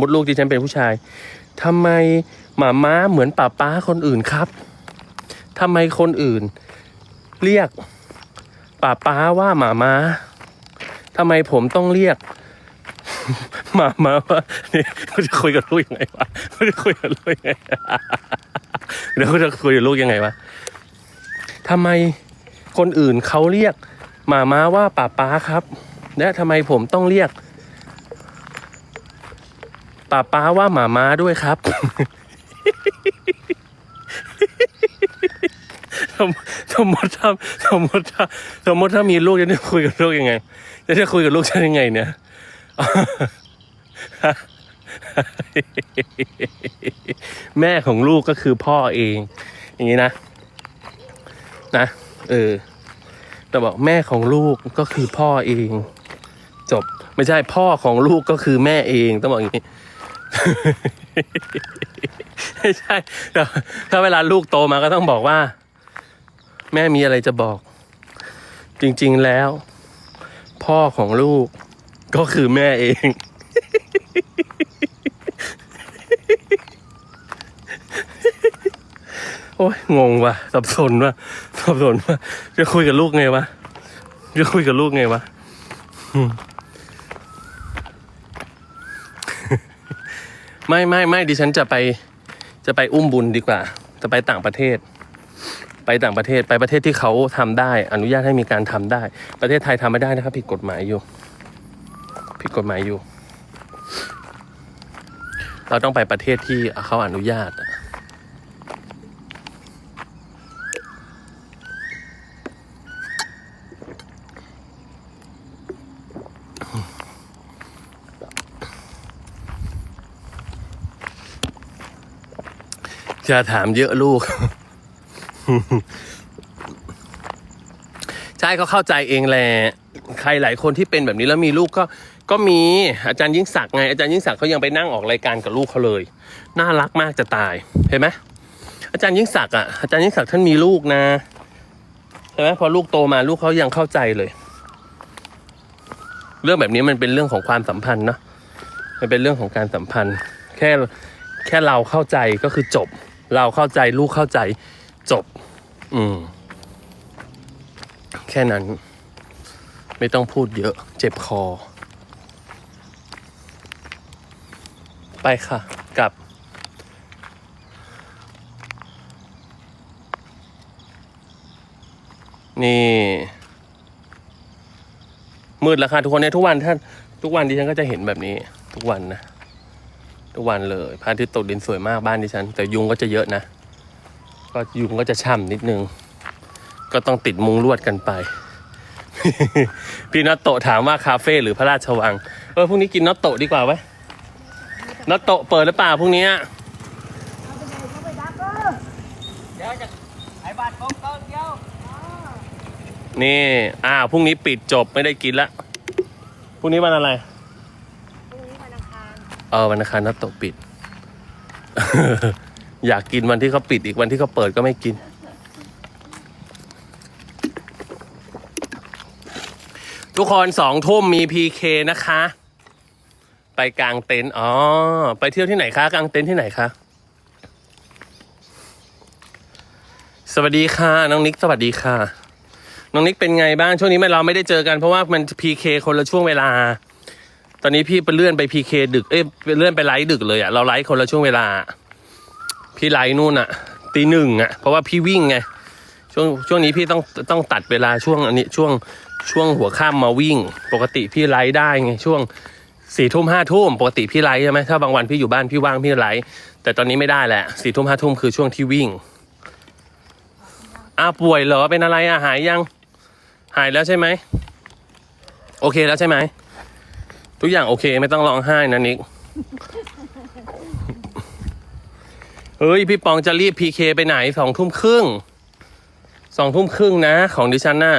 มดลูกที่ฉันเป็นผู้ชายทำไมหมาม้าเหมือนป้าป้าคนอื่นครับทำไมคนอื่น เรียกป้าป้าว่าหมาม้าทำไมผมต้องเรียกหมาม้าว่าเนี่เขาจะคุยกับลูกยังไงวะเขาจะคุยกับลูกยังไงเดี๋ยวเขาจะคุยกับลูกยังไงวะทำไมคนอื่นเขาเรียกหมาม้าว่าป้าป้าครับ และทำไมผมต้องเรียก ป้าป้าว่าหมาม้าด้วยครับสมมมติถ้าสมมติถ้าสมมติถ้ามีลูกจะได้คุยกับลูกยังไง จะได้คุยกับลูกฉันยังไงเนี่ยแม่ของลูกก็คือพ่อเอง อย่างนี้นะ นะ เออ แต่บอกแม่ของลูกก็คือพ่อเอง จบ ไม่ใช่พ่อของลูกก็คือแม่เองต้องบอกอย่างนี้ ไม่ใช่ถ้าเวลาลูกโตมาก็ต้องบอกว่า แม่มีอะไรจะบอก จริงๆแล้ว พ่อของลูกก็คือแม่เอง โอ้ยงงว่ะสับสนว่ะสับสนว่ะจะคุยกับลูกไงวะจะคุยกับลูกไงวะอืม ไม่ไม่ไม่ดิฉันจะไปจะไปอุ้มบุญดีกว่า จะไปต่างประเทศ ไปต่างประเทศไปประเทศที่เขาทำได้ อนุญาตให้มีการทำได้ ประเทศไทยทำไม่ได้นะครับ ผิดกฎหมายอยู่ ผิดกฎหมายอยู่ เราต้องไปประเทศที่เขาอนุญาต อะจะถามเยอะลูก ใช่เขาเข้าใจเองแหละ ใครหลายคนที่เป็นแบบนี้แล้วมีลูกก็ ก็มี อาจารย์ยิ่งศักดิ์ไง อาจารย์ยิ่งศักดิ์เขายังไปนั่งออกรายการกับลูกเขาเลย น่ารักมากจะตาย เห็นไหมอาจารย์ยิ่งศักดิ์อะ อาจารย์ยิ่งศักดิ์ท่านมีลูกนะ ใช่ไหมพอลูกโตมาลูกเขายังเข้าใจเลย เรื่องแบบนี้มันเป็นเรื่องของความสัมพันธ์เนาะ มันเป็นเรื่องของการสัมพันธ์ แค่แค่เราเข้าใจก็คือจบ เราเข้าใจลูกเข้าใจจบ อืม แค่นั้น ไม่ต้องพูดเยอะ เจ็บคอ ไปค่ะ กลับ นี่ มืดแล้วค่ะทุกคนเนี่ยทุกวันถ้าทุกวันดิฉันก็จะเห็นแบบนี้ ทุกวันนะ ทุกวันเลยพระอาทิตย์ตกดินสวยมากบ้านดิฉัน แต่ยุงก็จะเยอะนะ ก็ยุงก็จะช่ำนิดนึง ก็ต้องติดมุงลวดกันไป พี่น็อตโตะถามว่าคาเฟ่หรือพระราชวัง เออพรุ่งนี้กินน็อตโตะดีกว่าไหมน็อตโตะเปิดหรือเปล่าพรุ่งนี้เดี๋ยวจะไอ้บาทของต้นเดียวนี่อ้าวพรุ่งนี้ปิดจบไม่ได้กินละพรุ่งนี้วันอะไร พรุ่งนี้วันอังคาร เออวันอังคารน็อตโตะปิด อยากกินวันที่เขาปิดอีกวันที่เขาเปิดก็ไม่กิน ทุกคนสองทุ่มมีพีเคนะคะ ไปกลางเต็นท์อ๋อ ไปเที่ยวที่ไหนคะกลางเต็นท์ที่ไหนคะสวัสดีค่ะ น้องนิกสวัสดีค่ะ น้องนิกเป็นไงบ้างช่วงนี้เราไม่ได้เจอกันเพราะว่ามันพีเคคนละช่วงเวลา อนนี้พี่ไปเลื่อนไปพีเคดึก เอ้ยเลื่อนไปไลฟ์ดึกเลยอะเราไลฟ์คนละช่วงเวลา พี่ไลฟ์นู่นอะตีหนึ่งอะเพราะว่าพี่วิ่งไง ช่วงช่วงนี้พี่ต้องต้องตัดเวลาช่วงอันนี้ช่วงช่วงหัวข้ามมาวิ่ง ปกติพี่ไลฟ์ได้ไงช่วงสี่ทุ่มห้าทุ่มปกติพี่ไลฟ์ใช่ไหมถ้าบางวันพี่อยู่บ้านพี่ว่างพี่ไลฟ์แต่ตอนนี้ไม่ได้แหละสี่ทุ่มห้าทุ่มคือช่วงที่วิ่งอ้าป่วยเหรอเป็นอะไรอะหายยัง หายแล้วใช่ไหม โอเคแล้วใช่ไหม ทุกอย่างโอเคไม่ต้องร้องไห้นะนิก เฮ้ย พี่ปองจะรีบพีเคไปไหนสองทุ่มครึ่งสองทุ่มครึ่งนะ ของดิฉันน่ะ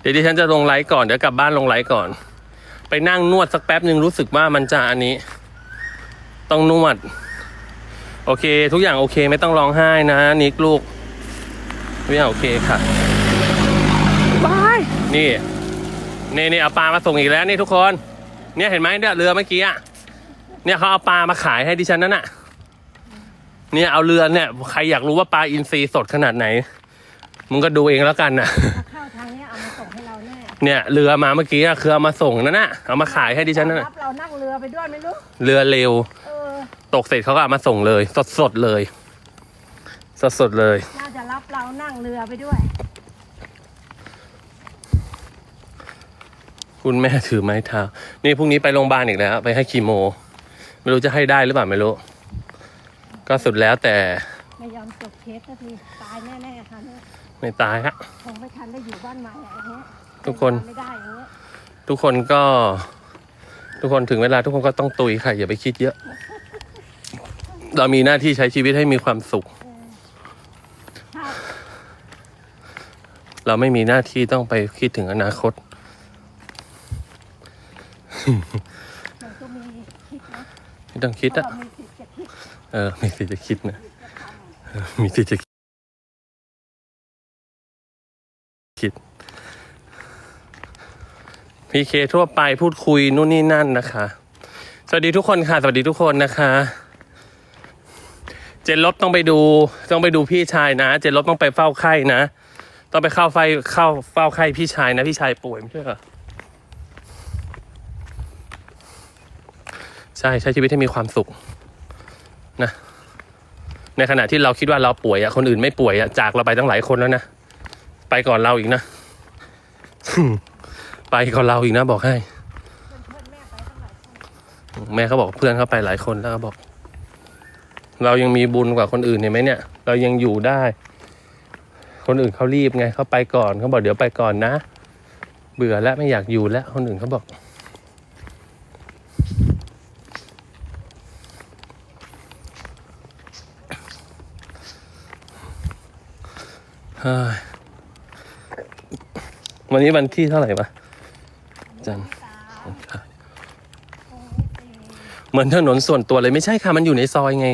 เดี๋ยวดิฉันจะลงไลฟ์ก่อน เดี๋ยวกลับบ้านลงไลฟ์ก่อน ไปนั่งนวดสักแป๊บหนึ่งรู้สึกว่ามันจะอันนี้ ต้องนวด โอเค ทุกอย่างโอเคไม่ต้องร้องไห้นะนิกลูกทุกอย่างโอเคค่ะ นี่นี่นี่เอาปลามาส่งอีกแล้วนี่ทุกคน เนี่ยเห็นไหมเนี่ยเรือเมื่อกี้อะเนี่ยเขาเอาปลามาขายให้ดิฉันนั่นน่ะ เนี่ยเอาเรือเนี่ยใครอยากรู้ว่าปลาอินทรีสดขนาดไหน มึงก็ดูเองแล้วกันนะถ้าเข้าทางเนี้ยเอามาส่งให้เราแน่เนี่ยเรือมาเมื่อกี้อะคือเอามาส่งนั่นน่ะเอามาขายให้ดิฉันนั่นน่ะรับเรานั่งเรือไปด้วยไม่รู้เรือเร็ว เออตกเสร็จเขาก็เอามาส่งเลย สดสดๆเลย สดสดๆเลย น่าจะรับเรานั่งเรือไปด้วย คุณแม่ถือไม้เท้า นี่พรุ่งนี้ไปโรงพยาบาลอีกแล้ว ไปให้คีโม ไม่รู้จะให้ได้หรือเปล่าไม่รู้ ก็สุดแล้วแต่ ไม่ยอมจบเคสสักทีตายแน่ๆค่ะเนี่ยไม่ตายฮะ คงไม่ทันได้อยู่บ้านใหม่อะไรเงี้ยทุกคน ไม่ได้อย่างเงี้ยทุกคนก็ ทุกคนถึงเวลาทุกคนก็ต้องตุยค่ะ อย่าไปคิดเยอะ เรามีหน้าที่ใช้ชีวิตให้มีความสุข ถ้า เราไม่มีหน้าที่ต้องไปคิดถึงอนาคต มันก็มีคิดนะไม่ต้องคิดอะเรามีสิทธิ์จะคิดเออมีสิทธิ์จะคิดนะเออมีสิทธิ์จะคิด พีเคทั่วไปพูดคุยนู่นนี่นั่นนะคะ สวัสดีทุกคนค่ะ สวัสดีทุกคนนะคะ เจนลบต้องไปดู ต้องไปดูพี่ชายนะ เจนลบต้องไปเฝ้าไข้นะ ต้องไปเข้าไฟเข้าเฝ้าไข้พี่ชายนะ พี่ชายป่วยไม่ใช่เหรอ ใช่ใช้ชีวิตให้มีความสุขนะในขณะที่เราคิดว่าเราป่วยอะคนอื่นไม่ป่วยอะจากเราไปตั้งหลายคนแล้วนะไปก่อนเราอีกนะไปก่อนเราอีกนะบอกให้แม่ไปตั้งหลายคนแม่เขาบอกเพื่อนเขาไปหลายคนแล้วเขาบอก เรายังมีบุญกว่าคนอื่นเห็นไหมเนี่ย เรายังอยู่ได้ คนอื่นเขารีบไงเขาไปก่อนเขาบอกเดี๋ยวไปก่อนนะ เบื่อแล้วไม่อยากอยู่แล้วคนอื่นเขาบอก เฮ้ย วันนี้วันที่เท่าไหร่ปะจันเหมือนถนนส่วนตัวเลยไม่ใช่ค่ะ มันอยู่ในซอยไง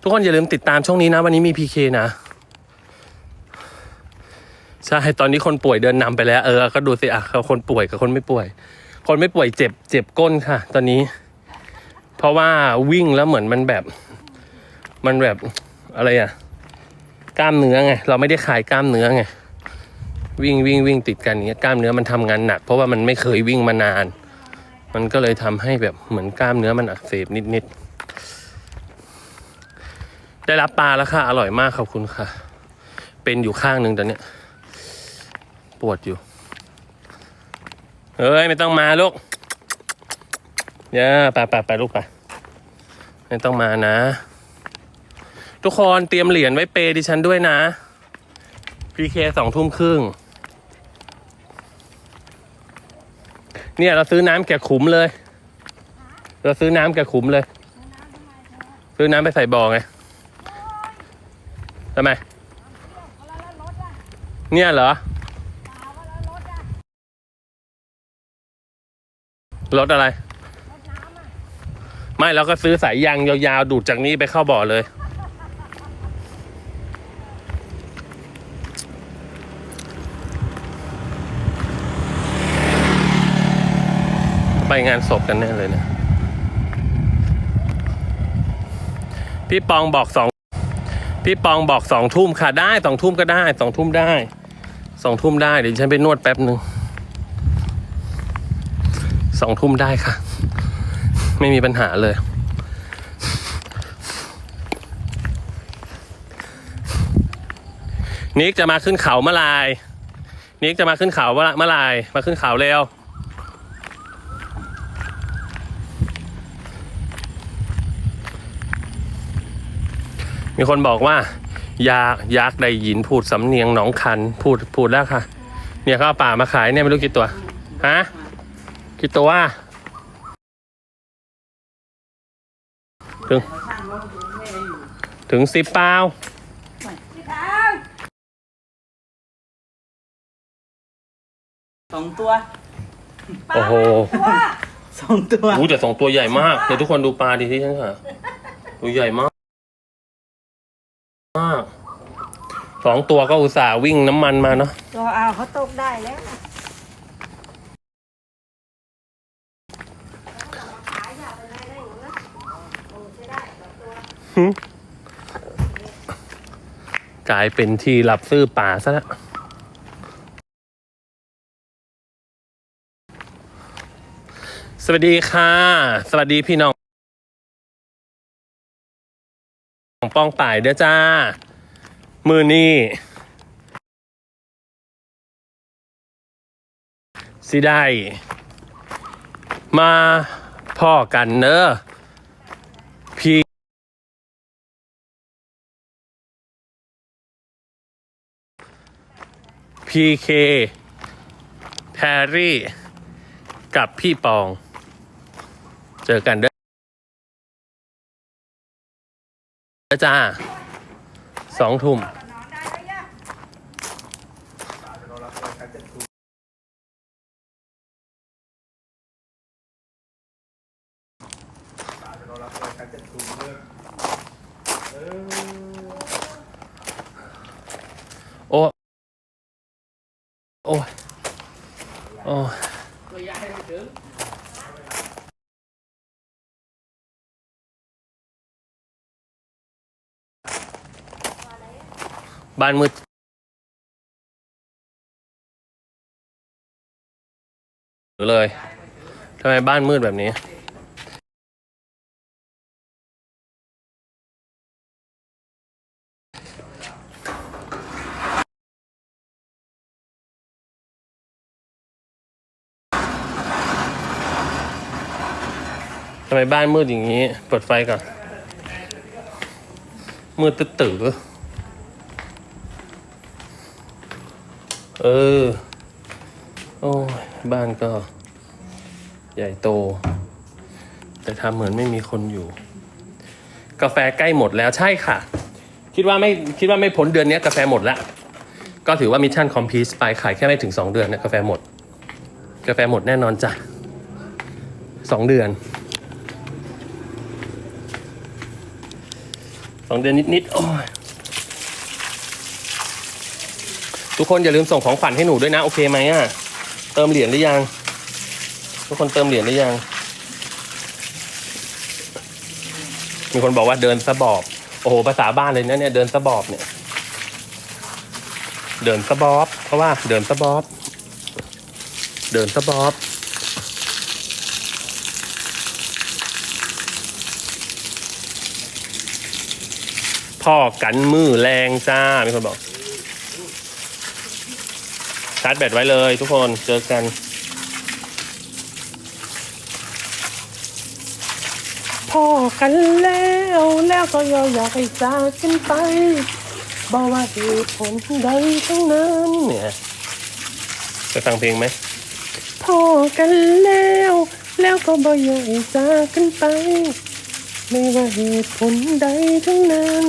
ทุกคนอย่าลืมติดตามช่วงนี้นะ วันนี้มีพีเคนะ ใช่ ตอนนี้คนป่วยเดินนำไปแล้ว เออ ก็ดูสิอะคนป่วยกับคนไม่ป่วย คนไม่ป่วยเจ็บ เจ็บก้นค่ะ ตอนนี้ เพราะว่าวิ่งแล้วเหมือนมันแบบ มันแบบอะไรอะ กล้ามเนื้อไงเราไม่ได้ขายกล้ามเนื้อไงวิ่งวิ่งวิ่งติดกันอย่างเงี้ยกล้ามเนื้อมันทำงานหนัก เพราะว่ามันไม่เคยวิ่งมานาน มันก็เลยทำให้แบบเหมือนกล้ามเนื้อมันอักเสบนิดๆได้รับปลาแล้วค่ะ อร่อยมากขอบคุณค่ะ เป็นอยู่ข้างหนึ่งตอนเนี้ยปวดอยู่เฮ้ยไม่ต้องมาลูกอย่าไปไปไปลูกไปไม่ต้องมานะ ทุกคนเตรียมเหรียญไว้เปย์ดิฉันด้วยนะพีเคสองทุ่มครึ่ง เนี่ยเราซื้อน้ำแกะขุมเลย เราซื้อน้ำแกะขุมเลย ซื้อน้ำไปใส่บ่อไงทำไมเนี่ยเหรอรถอะไร ไม่เราก็ซื้อสายยางยาวๆ ดูดจากนี้ไปเข้าบ่อเลย ไปงานศพกันแน่เลยเนะพี่ปองบอกสองพี่ปองบอกสองทุ่มค่ะได้สองทุ่มก็ได้สองทุ่มได้สองทุ่มได้เดี๋ยวฉันไปนวดแป๊บหนึ่งสองทุ่มได้ค่ะ ไม่มีปัญหาเลย นิกจะมาขึ้นเขาเมื่อไรนิกจะมาขึ้นเขาเมื่อไรมาขึ้นเขาเร็ว มีคนบอกว่ายากยากได้ยินพูดสำเนียงหนองคันพูดพูดแล้วค่ะ เนี่ยเขาเอาป่ามาขายเนี่ยไม่รู้กี่ตัวฮะกี่ตัวถึง ถึงสิบเปล่าสองตัวโอ้โหสองตัวอู้แต่สองตัวใหญ่มากเดี๋ยวทุกคนดูปลาดีที่ฉันค่ะ ตัวใหญ่มาก สองตัวก็อุตส่าห์วิ่งน้ำมันมาเนาะรออาเขาตกได้แล้วกลายเป็นที่หลับซื้อป่าซะแล้วสวัสดีค่ะ สวัสดีพี่น้อง ป้องป่ายเด้อจ้า มือนี่สิได้ มาพ่อกันเนอะพี่พีเคแพรรี่ กับพี่ปอง เจอกันเด้อจ้า สองทุ่มโอ้ โอ้ โอ้ บ้านมืดเลยทำไมบ้านมืดแบบนี้ทำไมบ้านมืดอย่างนี้ เปิดไฟก่อน มืดตื้อๆ เออ โอ้ย บ้านก็ ใหญ่โต แต่ทำเหมือนไม่มีคนอยู่ กาแฟใกล้หมดแล้วใช่ค่ะ คิดว่าไม่คิดว่าไม่พ้นเดือนนี้กาแฟหมดแล้ว ก็ถือว่ามิชชั่นคอมพลีทไปขายแค่ไม่ถึง 2 เดือนนะกาแฟหมด กาแฟหมดแน่นอนจ้ะสองเดือนสองเดือนนิดๆโอ้ย ทุกคนอย่าลืมส่งของขวัญให้หนูด้วยนะ โอเคไหมอะ เติมเหรียญหรือยัง ทุกคนเติมเหรียญหรือยัง มีคนบอกว่าเดินสะบอบ โอ้โหภาษาบ้านเลยนะเนี่ยเดินสะบอบเนี่ย เดินสะบอบ เพราะว่าเดินสะบอบ เดินสะบอบพ่อกันมือแรงจ้า มีคนบอก ชาร์จแบตไว้เลยทุกคนเจอกันพ่อกันแล้วแล้วก็ยออยากให้จากกันไปบอกว่าเหตุผลใดทั้งนั้นเนี่ยไปฟังเพลงไหมพ่อกันแล้ว แล้วก็บอกอยากให้จากกันไป ไม่ว่าเหตุผลใดทั้งนั้น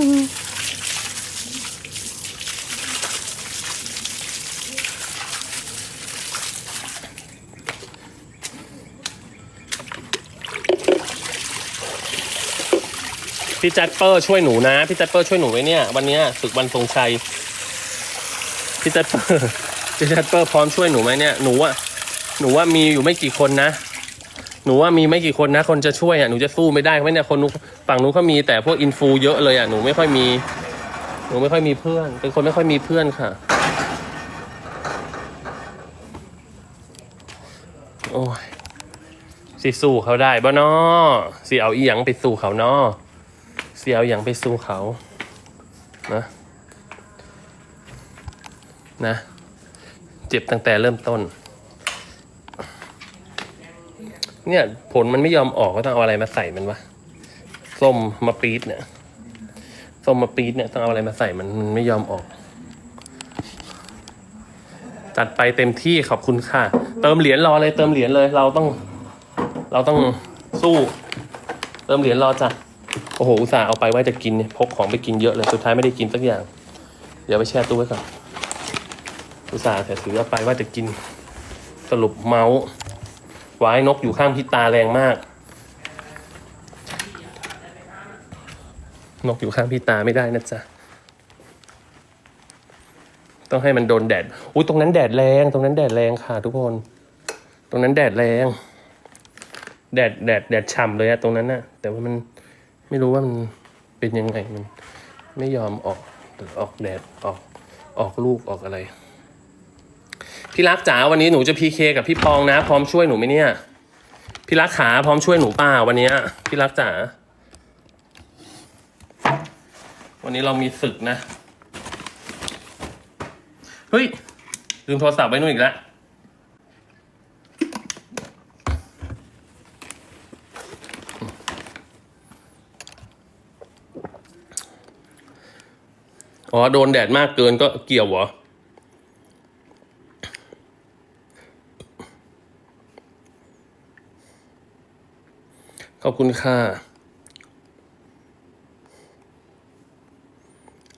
พี่แจ็คเปอร์ช่วยหนูนะ พี่แจ็คเปอร์ช่วยหนูไว้เนี่ย วันเนี้ยศึกวันทรงชัย พี่แจ็คเปอร์ พี่แจ็คเปอร์พร้อมช่วยหนูไหมเนี่ย หนูว่า หนูว่ามีอยู่ไม่กี่คนนะ หนูว่ามีไม่กี่คนนะ คนจะช่วยอะ หนูจะสู้ไม่ได้เพราะเนี่ย คนนู้นฝั่งนู้นเขามีแต่พวกอินฟูเยอะเลยอะ หนูไม่ค่อยมี หนูไม่ค่อยมีเพื่อน เป็นคนไม่ค่อยมีเพื่อนค่ะ โอ้ยสิสู้เขาได้บ่นอสิเอาอีหยังไปสู้เขานอ เสิเอาอย่างไปสู้เขา นะ นะ เจ็บตั้งแต่เริ่มต้น เนี่ย ผลมันไม่ยอมออกก็ต้องเอาอะไรมาใส่มันวะ ส้มมาปี๊ดเนี่ย ส้มมาปี๊ดเนี่ยต้องเอาอะไรมาใส่มันมันไม่ยอมออกจัดไปเต็มที่ขอบคุณค่ะ เติมเหรียญรอเลยเติมเหรียญเลย เราต้อง เราต้องสู้ เติมเหรียญรอจ้ะ โอ้โห อุตส่าห์เอาไปไว้จะกินเนี่ยพกของไปกินเยอะเลย สุดท้ายไม่ได้กินสักอย่าง เดี๋ยวไปแช่ตู้ไว้ก่อน อุตส่าห์แต่ถือเอาไปว่าจะกิน สรุปเมาส์ไว้นกอยู่ข้างพีตาแรงมาก นกอยู่ข้างพีตาไม่ได้นะจ๊ะ ต้องให้มันโดนแดด อุ้ยตรงนั้นแดดแรง ตรงนั้นแดดแรงค่ะ ทุกคน ตรงนั้นแดดแรง แดดแดดแดดฉ่ำเลยอะตรงนั้นน่ะแต่ว่ามัน ไม่รู้ว่ามันเป็นยังไงมันไม่ยอมออกออกแดดออกออกลูกออกอะไร พี่รักจ๋าวันนี้หนูจะพีเคกับพี่ปองนะ พร้อมช่วยหนูไหมเนี่ย พี่รักขาพร้อมช่วยหนูป่าวันนี้พี่รักจ๋าวันนี้เรามีศึกนะ เฮ้ย ลืมโทรศัพท์ไว้นู่นอีกแล้ว อ๋อ โดนแดดมากเกินก็เกี่ยวเหรอ ขอบคุณค่ะ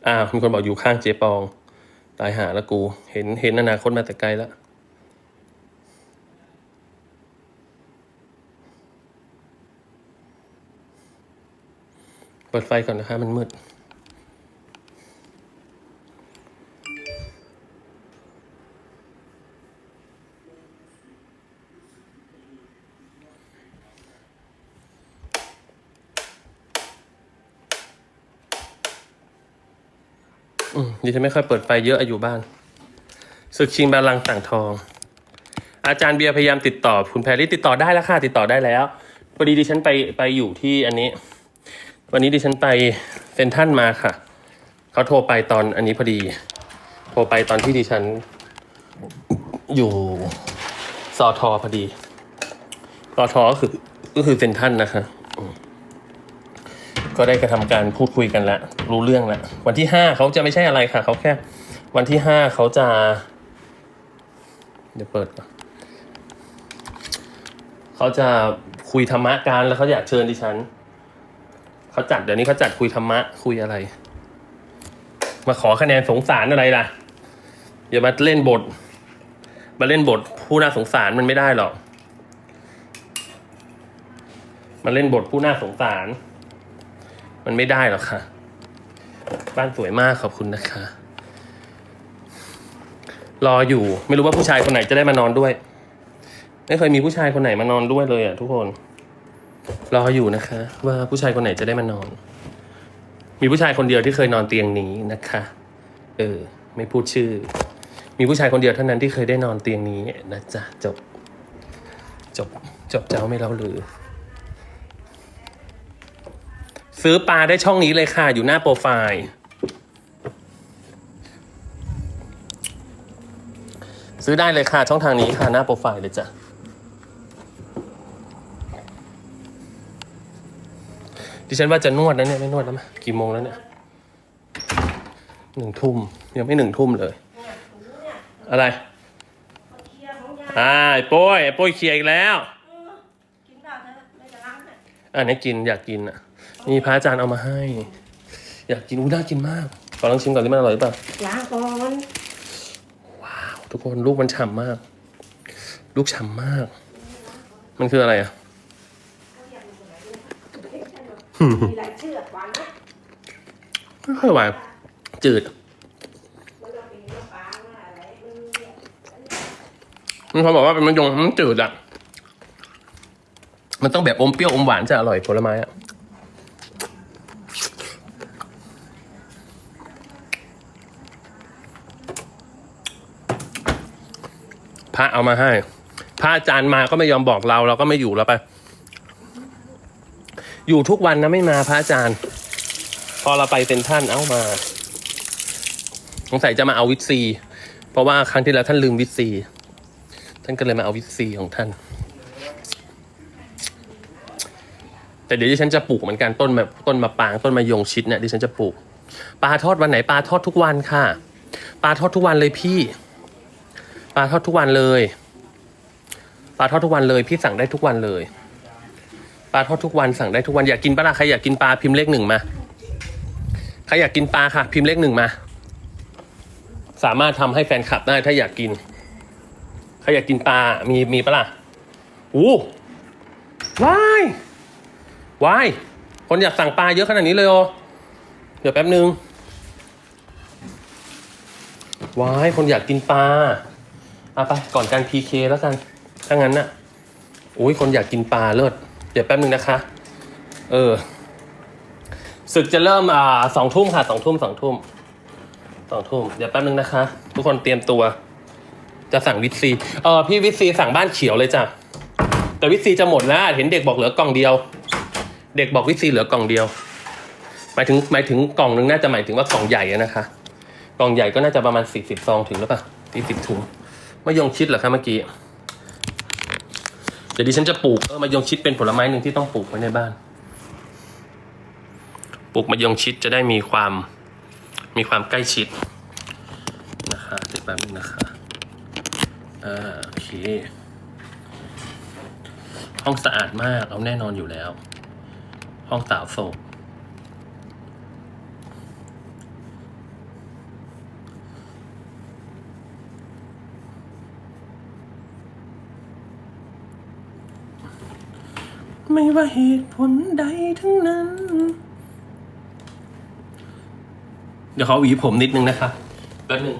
อ่ามีคนบอกอยู่ข้างเจ๊ปอง ตายหาแล้วกู เห็นเห็นอนาคตมาแต่ไกลแล้วเปิดไฟก่อนนะคะมันมืด อืมดิฉันไม่ค่อยเปิดไฟเยอะอะอยู่บ้านศึกชิงบาลังต่างทอง อาจารย์เบียร์พยายามติดต่อ คุณแพรรี่ติดต่อได้แล้วค่ะติดต่อได้แล้วพอดีดิฉันไปไปอยู่ที่อันนี้ วันนี้ดิฉันไปเซนทรันมาค่ะเขาโทรไปตอนอันนี้พอดี โทรไปตอนที่ดิฉัน อยู่สอทอพอดีสอทอก็คือก็คือเซนทรันนะคะ ก็ได้กระทำการพูดคุยกันแล้วรู้เรื่องแล้ววันที่ห้าเขาจะไม่ใช่อะไรค่ะเขาแค่ วันที่ห้าเขาจะ เดี๋ยวเปิดก่อนเขาจะคุยธรรมะกันแล้วเขาอยากเชิญดิฉันเขาจัดเดี๋ยวนี้เขาจัดคุยธรรมะคุยอะไร มาขอคะแนนสงสารอะไรล่ะอย่ามาเล่นบท มาเล่นบทผู้น่าสงสารมันไม่ได้หรอกมาเล่นบทผู้น่าสงสาร มันไม่ได้หรอกค่ะ บ้านสวยมากขอบคุณนะคะ รออยู่ไม่รู้ว่าผู้ชายคนไหนจะได้มานอนด้วย ไม่เคยมีผู้ชายคนไหนมานอนด้วยเลยอะทุกคน รออยู่นะคะ ว่าผู้ชายคนไหนจะได้มานอน มีผู้ชายคนเดียวที่เคยนอนเตียงนี้นะคะ เออ ไม่พูดชื่อ มีผู้ชายคนเดียวเท่านั้นที่เคยได้นอนเตียงนี้นะจ๊ะจบ จบจบเจ้าไม่เล่าหรือ ซื้อปลาได้ช่องนี้เลยค่ะ อยู่หน้าโปรไฟล์ซื้อได้เลยค่ะ ช่องทางนี้ค่ะ หน้าโปรไฟล์เลยจ้ะดิฉันว่าจะนวดนะเนี่ยไม่นวดแล้วมั้ยกี่โมงแล้วเนี่ยหนึ่งทุ่มยังไม่หนึ่งทุ่มเลย อะไรเคลียร์ของยายอ่าไอ้โป้ยไอ้โป้ยเคลียร์อีกแล้ว กินเปล่าเธอไม่จะล้างเนี่ยอันนี้กินอยากกินอะ มีพระอาจารย์เอามาให้ อยากกินอู้น่ากินมาก ขอลองชิมก่อนดิมันอร่อยหรือเปล่าล้างก่อนทุกคนลูกมันฉ่ำมาก ลูกฉ่ำมาก มันคืออะไรอะมีหลายเชือกหวานนะไม่ค่อยหวานจืดมันเราเป็นมะปรางอะอะไรมันเนี่ยมันเขาบอกว่าเป็นมะยงมันจืดอะ มันต้องแบบอมเปรี้ยวอมหวานจะอร่อยผลไม้อะ พระเอามาให้ พระอาจารย์มาก็ไม่ยอมบอกเรา เราก็ไม่อยู่แล้วไป อยู่ทุกวันนะไม่มาพระอาจารย์ พอเราไปเป็นท่านเอามา สงสัยจะมาเอาวิตซี เพราะว่าครั้งที่แล้วท่านลืมวิตซี ท่านก็เลยมาเอาวิตซีของท่าน แต่เดี๋ยวดิฉันจะปลูกเหมือนกันต้นแบบต้นมะปางต้นมะยงชิดเนี่ยดิฉันจะปลูก ปลาทอดวันไหนปลาทอดทุกวันค่ะ ปลาทอดทุกวันเลยพี่ ปลาทอดทุกวันเลยปลาทอดทุกวันเลย พี่สั่งได้ทุกวันเลยปลาทอดทุกวันสั่งได้ทุกวันอยากกินปลาล่ะใครอยากกินปลาพิมพ์เลขหนึ่งมาใครอยากกินปลาค่ะ พิมพ์เลขหนึ่งมา สามารถทำให้แฟนคลับได้ถ้าอยากกินใครอยากกินปลามีมีปะล่ะอู้วายวายคนอยากสั่งปลาเยอะขนาดนี้เลยโอเดี๋ยวแป๊บนึงวายคนอยากกินปลา เอาไปก่อนการพีเคแล้วกัน ถ้างั้นน่ะโอ้ยคนอยากกินปลาเลิศเดี๋ยวแป๊บนึงนะคะ เออศึกจะเริ่มอ่าสองทุ่มค่ะสองทุ่มสองทุ่มสองทุ่มเดี๋ยวแป๊บนึงนะคะ ทุกคนเตรียมตัว จะสั่งวิตซีเออพี่วิตซีสั่งบ้านเขียวเลยจ้ะแต่วิตซีจะหมดแล้ว เห็นเด็กบอกเหลือกล่องเดียว เด็กบอกวิตซีเหลือกล่องเดียว หมายถึงหมายถึงกล่องนึงน่าจะหมายถึงว่ากล่องใหญ่นะคะ กล่องใหญ่ก็น่าจะประมาณสี่สิบซองถึงหรือเปล่าสี่สิบถุง มะยงชิดเหรอคะเมื่อกี้ เดี๋ยวดิฉันจะปลูกเออมะยงชิดเป็นผลไม้หนึ่งที่ต้องปลูกไว้ในบ้าน ปลูกมะยงชิดจะได้มีความมีความใกล้ชิดนะคะเดี๋ยวแป๊บนึงนะคะอ่าโอเค ห้องสะอาดมากเอาแน่นอนอยู่แล้ว ห้องสาวโศก ไม่ว่าเหตุผลใดทั้งนั้น เดี๋ยวเขาหวีผมนิดนึงนะคะแป๊บนึง